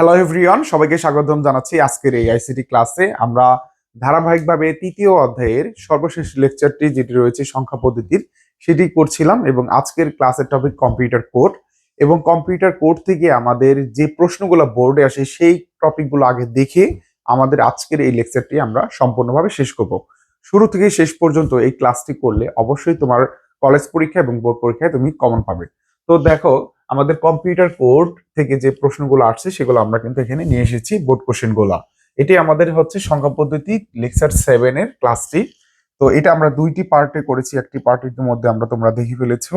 Hello everyone সবাইকে স্বাগতম জানাচ্ছি আজকের এই আইসিটি ক্লাসে আমরা ধারাবাহিকভাবে তৃতীয় অধ্যায়ের সর্বশেষ লেকচারটি যেটি রয়েছে সংখ্যা পদ্ধতির, সেটি করছিলাম এবং আজকের ক্লাসের টপিক কম্পিউটার কোড এবং কম্পিউটার কোড থেকে আমাদের যে প্রশ্নগুলো বোর্ডে আসে, সেই টপিকগুলো আগে দেখে আমাদের আজকের এই লেকচারটি আমরা সম্পূর্ণভাবে শেষ করব। শুরু থেকে শেষ পর্যন্ত এই ক্লাসটি করলে অবশ্যই তোমার কলেজ পরীক্ষা এবং বোর্ড পরীক্ষায় তুমি কমন পাবে। তো দেখো আমাদের কম্পিউটার কোড থেকে যে প্রশ্নগুলো আসছে, সেগুলো আমরা কিন্তু এখানে নিয়ে এসেছি বোর্ড কোশ্চেনগুলা। এটি আমাদের হচ্ছে সংখ্যা পদ্ধতি লেকচার সেভেন এর ক্লাসটি তো এটা আমরা দুইটি পার্টে করেছি, একটি পার্ট মধ্যে আমরা তোমরা দেখে ফেলেছো।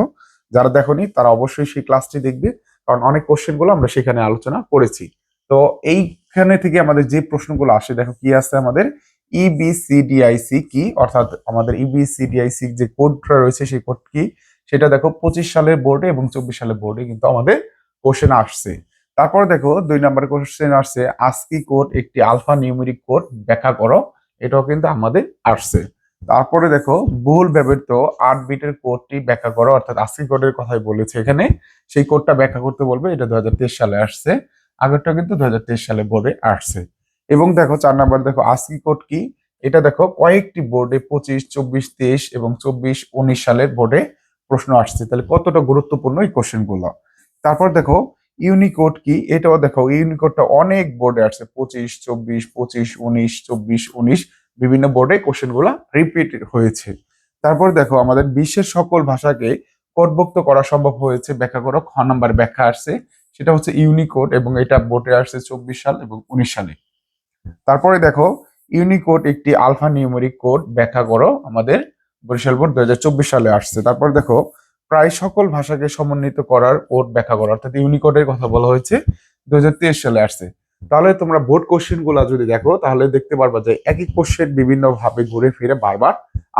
যারা দেখোনি, তারা অবশ্যই সেই ক্লাসটি দেখবে, কারণ অনেক কোশ্চেনগুলো আমরা সেখানে আলোচনা করেছি। তো এইখানে থেকে আমাদের যে প্রশ্নগুলো আসে, দেখো কি আছে আমাদের? E ইবিসিডিআইসি কি? অর্থাৎ আমাদের E ইবিসিডিআইসি যে কোডটা রয়েছে, সেই কোড কি? সেটা দেখো পঁচিশ সালের বোর্ডে এবং চব্বিশ সালের বোর্ডে কিন্তু আমাদের কোশ্চেন আসছে। তারপরে দেখো দুই নম্বর কোশ্চেন আসছে আস্কি কোড একটি আলফা নিউমেরিক কোড ব্যাখ্যা করো, এটাও কিন্তু আমাদের আসছে। তারপরে দেখো বহুল ব্যবহৃত আট বিটের কোডটি ব্যাখ্যা করো, অর্থাৎ আস্কি কোডের কথাই বলেছে এখানে। সেই কোডটা ব্যাখ্যা করতে বলবে, এটা দু হাজার তেইশ সালে আসছে, আগেরটা কিন্তু দুই হাজার তেইশ সালে বোর্ডে আসছে। এবং দেখো চার নাম্বার দেখো আস্কি কোড কি? এটা দেখো কয়েকটি বোর্ডে পঁচিশ, চব্বিশ, তেইশ এবং চব্বিশ, উনিশ সালের বোর্ডে প্রশ্ন আসছে, তাহলে কতটা গুরুত্বপূর্ণ এই কোশ্চেনগুলো তারপর দেখো ইউনিকোড কি? এটাও দেখো ইউনিকোডটা অনেক বোর্ডে আসছে, পঁচিশ, চব্বিশ, পঁচিশ, উনিশ, চব্বিশ, উনিশ, বিভিন্ন বোর্ডে কোশ্চেনগুলা রিপিট হয়েছে। তারপর দেখো, আমাদের বিশ্বের সকল ভাষাকে কোডভুক্ত করা সম্ভব হয়েছে, ব্যাখ্যা করো, খ নাম্বার ব্যাখ্যা আসছে, সেটা হচ্ছে ইউনিকোড এবং এটা বোর্ডে আসছে চব্বিশ সাল এবং উনিশ সালে। তারপরে দেখো ইউনিকোড একটি আলফা নিউমেরিক কোড ব্যাখ্যা করো আমাদের বরিশাল বোর্ড দুই হাজার চব্বিশ সালে আসছে। তারপর দেখো, প্রায় সকল ভাষাকে সমন্বিত করার কোড ব্যাখ্যা করা, অর্থাৎ ইউনিকোডের কথা বলা হয়েছে, দুহাজার তেইশ সালে আসছে। তাহলে তোমরা বোর্ড কোশ্চেনগুলা যদি দেখো, তাহলে দেখতে পারবা যে একই কোশ্চেন বিভিন্ন ভাবে ঘুরে ফিরে বারবার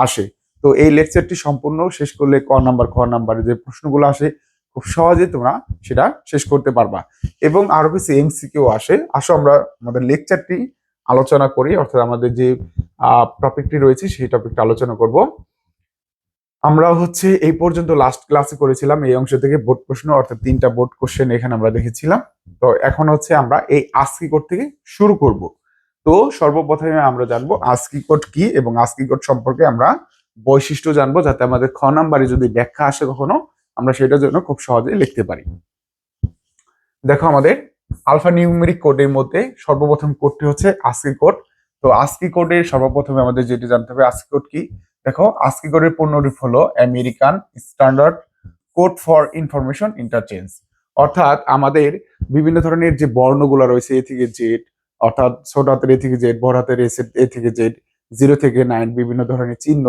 আসে। তো এই লেকচারটি সম্পূর্ণ শেষ করলে ক নাম্বার, খ নাম্বার যে প্রশ্নগুলো আসে, খুব সহজে তোমরা সেটা শেষ করতে পারবা। এবং আরও কিছু এমসিকিউ আসে। আসো আমরা আমাদের লেকচারটি আলোচনা করি, অর্থাৎ আমাদের যে টপিকটি রয়েছে, সেই টপিকটা আলোচনা করব। আমরা হচ্ছে এই পর্যন্ত লাস্ট ক্লাসে করেছিলাম, এই অংশ থেকে বোর্ড প্রশ্ন, অর্থাৎ তিনটা বোর্ড কোশ্চেন এখানে আমরা দেখেছিলাম। তো এখন হচ্ছে আমরা এই আস্কি কোড থেকে শুরু করব। তো সর্বপ্রথমে আমরা জানব আস্কি কোড কি এবং আস্কি কোড সম্পর্কে আমরা বৈশিষ্ট্য জানব, যাতে আমাদের খ নাম্বারে যদি ব্যাখ্যা আসে কখনো, আমরা সেটার জন্য খুব সহজে লিখতে পারি। দেখো আমাদের আলফা নিউমেরিক কোডের মধ্যে সর্বপ্রথম কোডটি হচ্ছে আস্কি কোড তো আস্কি কোডের সর্বপ্রথমে আমাদের যেটি জানতে হবে আস্কি কোড কি? দেখো আস্কি কোডের পূর্ণরূপ হলো American standard code for information interchange অর্থাৎ আমাদের বিভিন্ন ধরনের যে বর্ণগুলো রয়েছে এ থেকে জেড অর্থাৎ ছোট হাতের এ থেকে জেড বড় হাতের এসে এ থেকে জেড জিরো থেকে নাইন বিভিন্ন ধরনের চিহ্ন,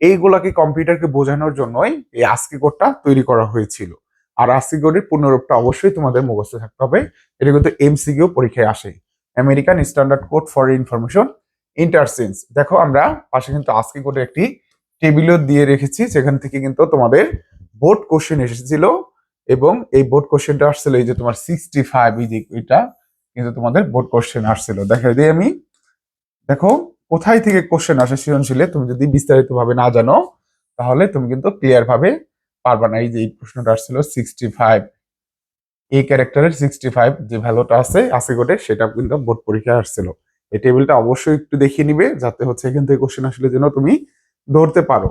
এইগুলাকে কম্পিউটারকে বোঝানোর জন্যই এই আস্কি কোডটা তৈরি করা হয়েছিল। আর আস্কি কোডের পূর্ণরূপটা অবশ্যই তোমাদের মুখস্থ থাকতে হবে। এটা কিন্তু এমসিকিউ পরীক্ষায় আসে। American standard code for information interchange দেখো আমরা পাশে কিন্তু আজকে করে একটি টেবিলও দিয়ে রেখেছি, সেখান থেকে কিন্তু তোমাদের বোর্ড কোশ্চেন এসেছিল এবং এই বোর্ড কোশ্চেনটা আসছিল এই যে তোমার সিক্সটি ফাইভ এই যে এটা কিন্তু তোমাদের বোর্ড কোশ্চেন আসছিল। দেখা দিই আমি, দেখো কোথায় থেকে কোশ্চেন আসে সৃজনশীলে, তুমি যদি বিস্তারিত ভাবে না জানো, তাহলে তুমি কিন্তু ক্লিয়ার ভাবে পারবা না। এই যে এই প্রশ্নটা আসছিল সিক্সটি ফাইভ এই ক্যারেক্টারের সিক্সটি ফাইভ যে ভ্যালুটা আছে আসে কোটে সেটা কিন্তু বোর্ড পরীক্ষায় আসছিল। এই টেবিলটা অবশ্যই একটু দেখিয়ে নিবে, যাতে হচ্ছে এখান থেকে কোশ্চেন আসলে যেন তুমি ধরতে পারো।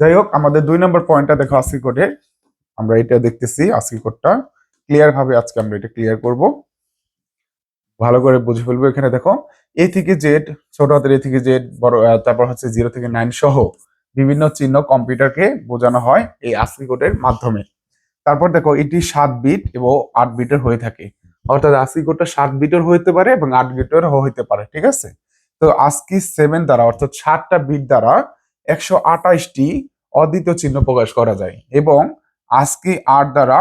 যাই হোক, আমাদের দুই নম্বর পয়েন্টটা দেখো আজকি কোডে আমরা এটা দেখতেছি আজকি কোডটা ক্লিয়ার ভাবে আজকে আমরা এটা ক্লিয়ার করব। ভালো করে বুঝে ফেলব এখানে দেখো। এ থেকে জেড ছোট হাতের এ থেকে জেড বড় তারপর হচ্ছে জিরো থেকে নাইন সহ বিভিন্ন চিহ্ন কম্পিউটারকে বোঝানো হয় এই আজকি কোডের মাধ্যমে। তারপর দেখো, এটি সাত বিট এবং আট বিটের হয়ে থাকে। অর্থাৎ আজকি কোডটা সাত বিটের হইতে পারে এবং আট বিটের হইতে পারে, ঠিক আছে? তো আজকি সেভেন দ্বারা, অর্থাৎ সাতটা বিট দ্বারা একশো আঠাশটি অদ্বিতীয় চিহ্ন প্রকাশ করা যায় এবং আজকি আট দ্বারা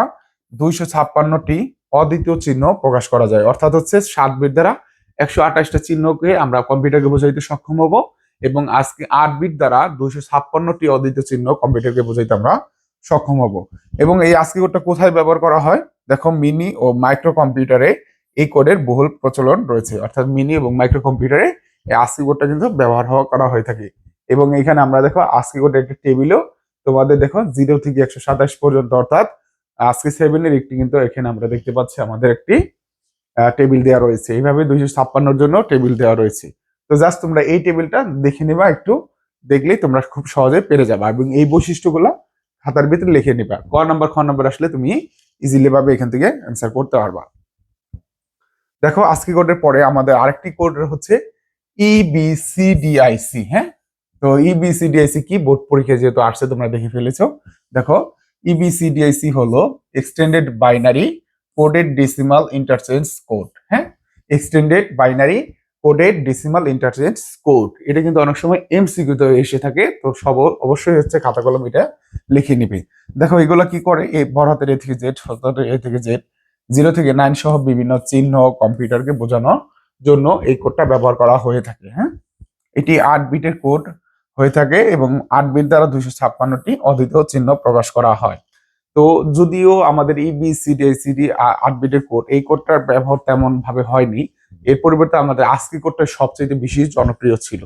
দুইশো ছাপ্পান্নটি অদ্বিতীয় চিহ্ন প্রকাশ করা যায়। অর্থাৎ হচ্ছে সাত বিট দ্বারা একশো আঠাশটা চিহ্নকে আমরা কম্পিউটারকে বোঝাইতে সক্ষম হব এবং আজকে আট বিট দ্বারা দুইশো ছাপ্পান্নটি অদ্বিতীয় চিহ্ন কম্পিউটারকে বোঝাইতে আমরা সক্ষম হব। এবং এই আজকি কোডটা কোথায় ব্যবহার করা হয়? দেখো মিনি ও মাইক্রো কম্পিউটারে এই কোডের বহুল প্রচলন রয়েছে। অর্থাৎ মিনি এবং মাইক্রো কম্পিউটারে এই আজকি কোডটা কিন্তু ব্যবহার হওয়া, করা হয়ে থাকে। এবং এখানে আমরা দেখো আজকি কোডের একটি টেবিলও তোমাদের দেখো জিরো থেকে একশো সাতাশ পর্যন্ত, অর্থাৎ আজকে সেভেনের একটি কিন্তু এখানে আমরা দেখতে পাচ্ছি আমাদের একটি টেবিল দেওয়া রয়েছে। এইভাবে দুইশো ছাপ্পান্নর জন্য টেবিল দেওয়া রয়েছে। তো জাস্ট তোমরা এই টেবিলটা দেখে নেবা, একটু দেখলেই তোমরা খুব সহজে পেরে যাবা। এবং এই বৈশিষ্ট্যগুলো খাতার ভিতরে লিখে নিবা। ক নাম্বার, খ নাম্বার আসলে তুমি ইজিলি ভাবে এখান থেকে অ্যান্সার করতে পারবা। দেখো, আজকে কোডের পরে আমাদের আরেকটি কোড হচ্ছে E ইবিসিডিআইসি হ্যাঁ? তো E ইবিসিডিআইসি কি? বোর্ড পরীক্ষা যেহেতু আসছে, তোমরা দেখে ফেলেছো। দেখো E ইবিসিডিআইসি হলো extended binary coded decimal interchange code হ্যাঁ? Extended binary coded decimal interchange code এটা কিন্তু অনেক সময় এমসিকিউ তে এসে থাকে, তো সব অবশ্যই হচ্ছে খাতা কলম এটা লিখে নিবে। দেখো, এগুলো কি করে? এই বড় হাতের এ থেকে জেড, ছোট হাতের এ থেকে জেড, জিরো থেকে নাইন সহ বিভিন্ন চিহ্ন কম্পিউটারকে বোঝানোর জন্য এই কোডটা ব্যবহার করা হয়ে থাকে হ্যাঁ? এটি আট বিটের কোড হয়ে থাকে এবং আট বিট দ্বারা দুইশো ছাপ্পান্নটি অদ্বিতীয় চিহ্ন প্রকাশ করা হয়। তো যদিও আমাদের E ইবিসিডিআইসিডি আট বিটের কোড এই কোডটার ব্যবহার তেমন ভাবে হয়নি এর পরিবর্তে আমাদের আজকে কোডটা সবচেয়ে বেশি জনপ্রিয় ছিল।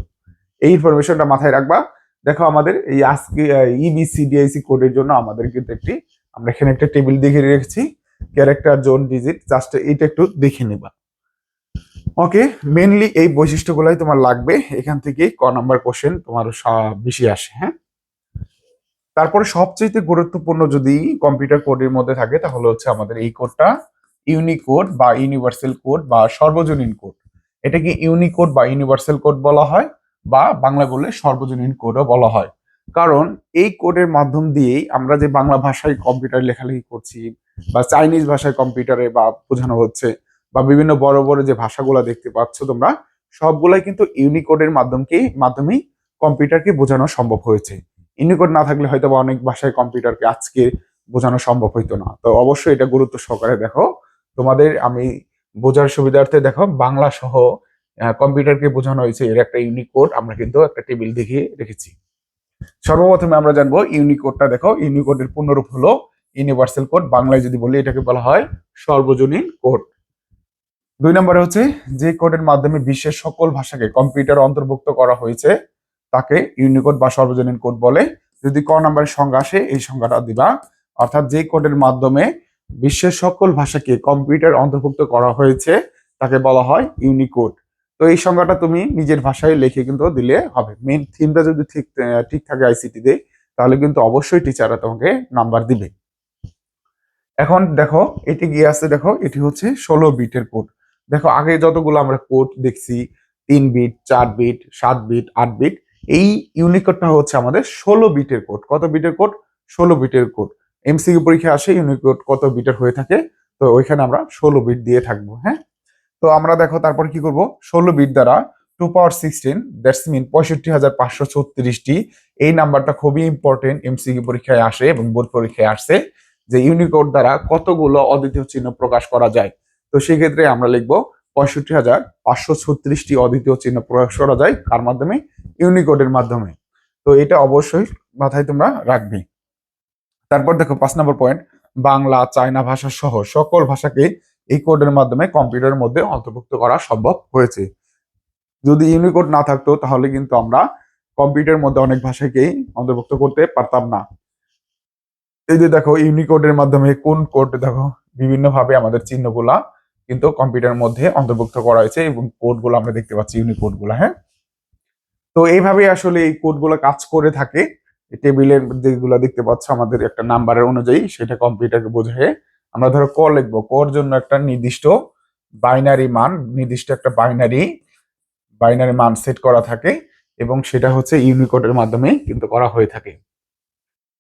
এই ইনফরমেশনটা মাথায় রাখবা। দেখো আমাদের এই আজকে E ইবিসিডিআইসি কোডের জন্য আমাদের কিন্তু একটি, আমরা এখানে একটা টেবিল দেখে রেখেছি। ক্যারেক্টার জোন ডিজিট জাস্ট এইটা একটু দেখে নেবা। ওকে মেনলি এই বৈশিষ্ট্যগুলাই তোমার লাগবে। এখান থেকে ক নাম্বার কোশ্চেন তোমার বেশি আসে হ্যাঁ? তারপরে সবচেয়ে গুরুত্বপূর্ণ যদি কম্পিউটার কোডের মধ্যে থাকে, তাহলে হচ্ছে আমাদের এই কোডটা ইউনিকোড বা ইউনিভার্সাল কোড বা সর্বজনীন কোড এটাকে ইউনিকোড বা ইউনিভার্সাল কোড বলা হয় বা বাংলা বললে সর্বজনীন কোডও বলা হয়। কারণ এই কোডের মাধ্যম দিয়েই আমরা যে বাংলা ভাষায় কম্পিউটার লেখালেখি করছি বা চাইনিজ ভাষায় কম্পিউটারে বা বোঝানো হচ্ছে বা বিভিন্ন বড় বড় যে ভাষাগুলো দেখতে পাচ্ছ তোমরা, সবগুলাই কিন্তু ইউনিকোডের মাধ্যমকে মাধ্যমেই কম্পিউটারকে বোঝানো সম্ভব হয়েছে। ইউনিকোড না থাকলে হয়তো বা অনেক ভাষায় কম্পিউটারকে আজকে বোঝানো সম্ভব হইতো না। তো অবশ্যই এটা গুরুত্ব সহকারে দেখো। তোমাদের আমি বোঝার সুবিধার্থে দেখো, বাংলা সহ কম্পিউটারকে বোঝানো হয়েছে। এর একটা ইউনিকোড আমরা কিন্তু একটা টেবিল দেখিয়ে রেখেছি। সর্বপ্রথমে আমরা জানব ইউনিকোডটা দেখো। ইউনিকোডের পূর্ণরূপ হলো ইউনিভার্সাল কোড বাংলায় যদি বলি, এটাকে বলা হয় সর্বজনীন কোড দুই নম্বরে হচ্ছে, যে কোডের মাধ্যমে বিশ্বের সকল ভাষাকে কম্পিউটার অন্তর্ভুক্ত করা হয়েছে, তাকে ইউনিকোড বা সর্বজনীন কোড বলে। যদি ক নাম্বারের সংজ্ঞা আসে, এই সংজ্ঞাটা দিবা। অর্থাৎ যে কোডের মাধ্যমে বিশ্বের সকল ভাষাকে কম্পিউটার অন্তর্ভুক্ত করা হয়েছে, তাকে বলা হয় ইউনিকোড। তো এই সংজ্ঞাটা তুমি নিজের ভাষায় লিখে কিন্তু দিলে হবে। মেন থিমটা যদি ঠিক ঠিক থাকে আইসিটিতে তাহলে কিন্তু অবশ্যই টিচাররা তোমাকে নাম্বার দিবে। এখন দেখো, এটি গিয়ে আছে? দেখো, এটি হচ্ছে ষোলো বিটের কোড দেখো, আগে যতগুলো আমরা কোড দেখছি, তিন বিট, চার বিট, সাত বিট, আট বিট, এই ইউনিকোডটা হচ্ছে আমাদের ষোলো বিটের কোড কত বিটের কোড ষোলো বিটের কোড এমসিকিউ পরীক্ষা আসে ইউনিকোড কত বিটের হয়ে থাকে, তো ওইখানে আমরা ষোলো বিট দিয়ে থাকব হ্যাঁ? তো আমরা দেখো তারপর কি করব? ষোলো বিট দ্বারা two power sixteen that's mean পঁয়ষট্টি হাজার পাঁচশো ছত্রিশটি, এই নাম্বারটা খুবই ইম্পর্টেন্ট এমসিকিউ পরীক্ষায় আসে এবং বোর্ড পরীক্ষায় আসছে যে ইউনিকোড দ্বারা কতগুলো অদ্বিতীয় চিহ্ন প্রকাশ করা যায়। তো সেক্ষেত্রে আমরা লিখব পঁয়ষট্টি হাজার পাঁচশো ছত্রিশটি অদ্বিতীয় চিহ্ন প্রকাশ করা যায়, কার মাধ্যমে? ইউনিকোডের মাধ্যমে। তো এটা অবশ্যই মাথায় তোমরা রাখবে। তারপর দেখো পাঁচ নম্বর পয়েন্ট বাংলা, চায়না ভাষা সহ সকল ভাষাকে এই কোডের মাধ্যমে কম্পিউটারের মধ্যে অন্তর্ভুক্ত করা সম্ভব হয়েছে। যদি ইউনিকোড না থাকতো, তাহলে কিন্তু আমরা কম্পিউটারের মধ্যে অনেক ভাষাকেই অন্তর্ভুক্ত করতে পারতাম না। এই যে দেখো ইউনিকোডের মাধ্যমে কোন কোড দেখো বিভিন্ন ভাবে আমাদের চিহ্নগুলা কিন্তু কম্পিউটারের মধ্যে অন্তর্ভুক্ত করা হয়েছে এবং কোডগুলো আমরা দেখতে পাচ্ছি ইউনিকোডগুলা হ্যাঁ? তো এইভাবে আসলে এই কোডগুলো কাজ করে থাকে। টেবিলের যেগুলো দেখতে পাচ্ছ, আমাদের একটা নাম্বারের অনুযায়ী সেটা কম্পিউটারকে বোঝায়। আমরা ধরো ক লিখব। কর জন্য একটা নির্দিষ্ট বাইনারি মান, নির্দিষ্ট একটা বাইনারি বাইনারি মান সেট করা থাকে এবং সেটা হচ্ছে ইউনিকোডের মাধ্যমে কিন্তু করা হয়ে থাকে।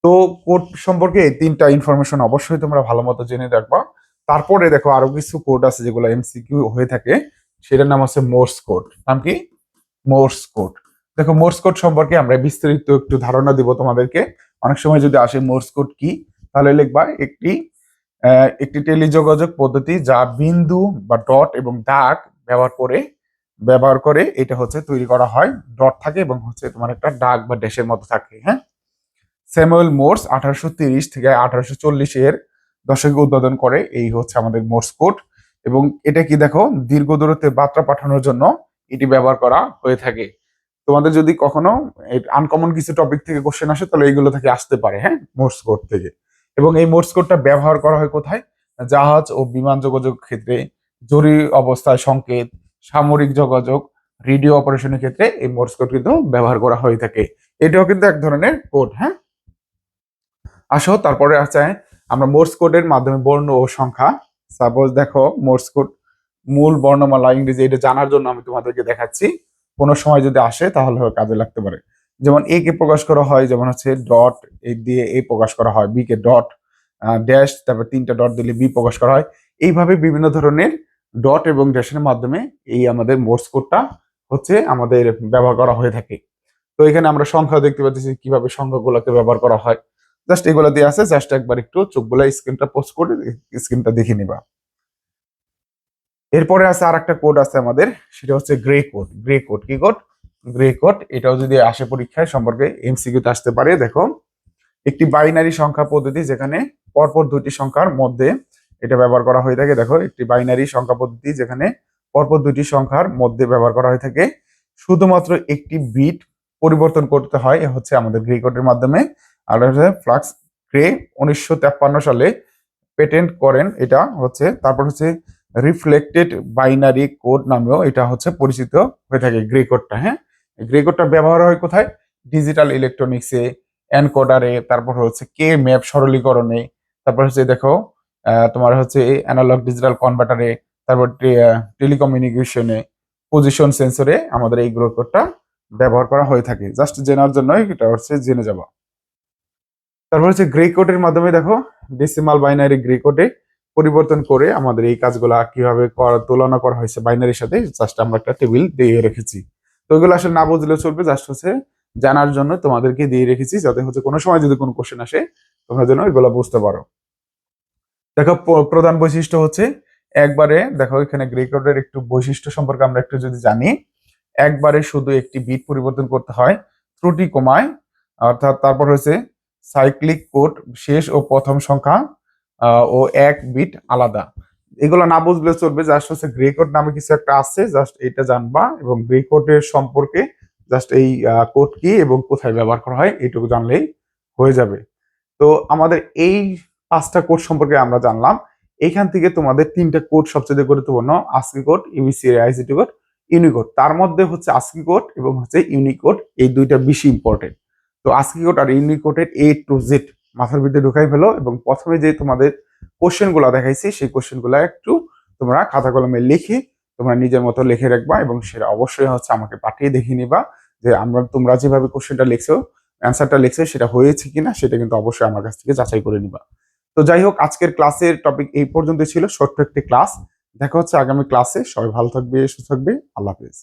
তো কোড সম্পর্কে এই তিনটা ইনফরমেশন অবশ্যই তোমরা ভালো মতো জেনে রাখবা। তারপরে দেখো আরও কিছু কোড আছে যেগুলো এমসিকিউ হয়ে থাকে। সেটার নাম হচ্ছে মোর্স কোড নাম কি? মোর্স কোড দেখো মোর্স কোড সম্পর্কে আমরা বিস্তারিত একটু ধারণা দিব তোমাদেরকে। অনেক সময় যদি আসে মোর্স কোড কি, তাহলে লিখবা একটি একটি টেলিযোগাযোগ পদ্ধতি যা বিন্দু বা ডট এবং দাগ ব্যবহার করে ব্যবহার করে এটা হচ্ছে তৈরি করা হয়। ডট থাকে এবং হচ্ছে তোমার একটা ডাক বা ড্যাশের মতো থাকে হ্যাঁ? স্যামুয়েল মোর্স আঠারোশো তিরিশ থেকে আঠারোশো চল্লিশের দশকে উদ্বোধন করে, এই হচ্ছে আমাদের মোর্স কোড এবং এটা কি দেখো, দীর্ঘ দূরত্বে বার্তা পাঠানোর জন্য এটি ব্যবহার করা হয়ে থাকে। তোমাদের যদি কখনো আনকমন কিছু টপিক থেকে কোশ্চেন আসে, তাহলে এইগুলো থেকে আসতে পারে হ্যাঁ? মোর্স কোড থেকে। এবং এই মোর্স কোডটা ব্যবহার করা হয় কোথায়? জাহাজ ও বিমান যোগাযোগ ক্ষেত্রে, জরুরি অবস্থায় সংকেত, সামরিক যোগাযোগ রেডিও অপারেশনের ক্ষেত্রে এই মোর্স কোড কিন্তু ব্যবহার করা হয়ে থাকে। এটাও কিন্তু এক ধরনের কোড হ্যাঁ? আসো, তারপরে আছে আমরা মোর্স কোডের মাধ্যমে বর্ণ ও সংখ্যা। সাপোজ দেখো মোর্স কোড মূল বর্ণমালা ইংরেজি, এটা জানার জন্য আমি তোমাদেরকে দেখাচ্ছি। কোনো সময় যদি আসে, তাহলে কাজে লাগতে পারে। যেমন এ কে প্রকাশ করা হয়, যেমন হচ্ছে ডট এ দিয়ে এ প্রকাশ করা হয় বি কে ডট ড্যাশ তারপর তিনটা ডট দিলে বি প্রকাশ করা হয়। এইভাবে বিভিন্ন ধরনের ডট এবং ড্যাশের মাধ্যমে এই আমাদের মোর্স কোডটা হচ্ছে আমাদের ব্যবহার করা হয়ে থাকে। তো এখানে আমরা সংখ্যা দেখতে পাচ্ছি, কীভাবে সংখ্যাগুলোকে ব্যবহার করা হয়। জাস্ট এগুলো দিয়ে আছে জাস্ট একবার একটু চোখগুলো স্ক্রিনটা পোস্ট করে স্ক্রিনটা দেখে নিবা। এরপরে আছে আর একটা কোড আছে আমাদের, সেটা হচ্ছে গ্রে কোড গ্রে কোড কি কোড গ্রে কোড এটাও যদি আসে পরীক্ষায় সম্পর্কে এমসিকিউতে আসতে পারে, দেখো। একটি বাইনারি সংখ্যা পদ্ধতি যেখানে পরপর দুটি সংখ্যার মধ্যে এটা ব্যবহার করা হয়ে থাকে, দেখো, একটি বাইনারি সংখ্যা পদ্ধতি যেখানে পরপর দুটি সংখ্যার মধ্যে ব্যবহার করা হয়ে থাকে। শুধুমাত্র একটি বিট পরিবর্তন করতে হয় হচ্ছে আমাদের গ্রে কোডের মাধ্যমে। আর হচ্ছে ফ্লাক্স গ্রে উনিশশো সালে পেটেন্ট করেন, এটা হচ্ছে, তারপর হচ্ছে রিফ্লেক্টেড বাইনারি কোড নামেও এটা হচ্ছে পরিচিত হয়ে থাকে গ্রে কোডটা হ্যাঁ? গ্রে কোডটা ব্যবহার হয় কোথায়? ডিজিটাল ইলেকট্রনিক্সে এনকোডারে তারপর হচ্ছে কে ম্যাপ সরলীকরণে, তারপর হচ্ছে দেখো তোমার হচ্ছে অ্যানালগ ডিজিটাল কনভার্টারে তারপর টেলিকমিউনিকেশনে পজিশন সেন্সরে আমাদের এই গ্রে কোডটা ব্যবহার করা হয়ে থাকে। জাস্ট জেনার জন্য এটা হচ্ছে জেনে যাবা তারপর হচ্ছে গ্রে কোডের মাধ্যমে দেখো ডেসিমাল বাইনারি গ্রে কোডে পরিবর্তন করে আমাদের এই কাজগুলা কীভাবে তুলনা করা হয়েছে বাইনারির সাথে জাস্ট আমরা একটা টেবিল দিয়ে রেখেছি। তো এগুলো আসলে না বুঝলেও চলবে জাস্ট হচ্ছে জানার জন্য তোমাদেরকে দিয়ে রেখেছি, যাতে হচ্ছে কোনো সময় যদি কোনো কোশ্চেন আসে, তোমরা যেন এগুলো বুঝতে পারো। দেখো প্রধান বৈশিষ্ট্য হচ্ছে একবারে, দেখো এখানে গ্রে কোডের একটু বৈশিষ্ট্য সম্পর্কে আমরা একটু যদি জানি, একবারে শুধু একটি বিট পরিবর্তন করতে হয়, ত্রুটি কমায়, অর্থাৎ তারপর হচ্ছে সাইক্লিক কোড শেষ ও প্রথম সংখ্যা ও এক বিট আলাদা। এগুলো না বুঝলে চলবে জাস্ট হচ্ছে গ্রে কোড নামে কিছু একটা আছে জাস্ট এটা জানবা এবং গ্রে কোডের সম্পর্কে জাস্ট এই কোড কি এবং কোথায় ব্যবহার করা হয় এটুকু জানলেই হয়ে যাবে। তো আমাদের এই পাঁচটা কোড সম্পর্কে আমরা জানলাম। এইখান থেকে তোমাদের তিনটা কোড সবচেয়ে গুরুত্বপূর্ণ আস্কি কোড ইউসি আইসিটি কোড ইউনিকোড তার মধ্যে হচ্ছে আস্কি কোড এবং হচ্ছে ইউনিকোড এই দুইটা বেশি ইম্পর্টেন্ট তো আস্কি কোড আর ইউনিকোডের এ টু জেড মাথার ভিতরে ঢুকাই ফেলো এবং প্রথমে যে তোমাদের কোশ্চেনগুলা দেখাইছি, সেই কোশ্চেনগুলা একটু তোমরা খাতা কলমে লিখে তোমরা নিজের মতো লিখে রাখবা এবং সেটা অবশ্যই হচ্ছে আমাকে পাঠিয়ে দেখিয়ে নিবা যে আমরা, তোমরা যেভাবে কোশ্চেনটা লিখছো অ্যান্সারটা লিখছো, সেটা হয়েছে কিনা সেটা কিন্তু অবশ্যই আমার কাছ থেকে যাচাই করে নিবা। তো যাই হোক, আজকের ক্লাসের টপিক এই পর্যন্ত ছিল, ছোট্ট একটি ক্লাস দেখা হচ্ছে আগামী ক্লাসে সবাই ভালো থাকবে, সুস্থ থাকবে। আল্লাহ হাফেজ।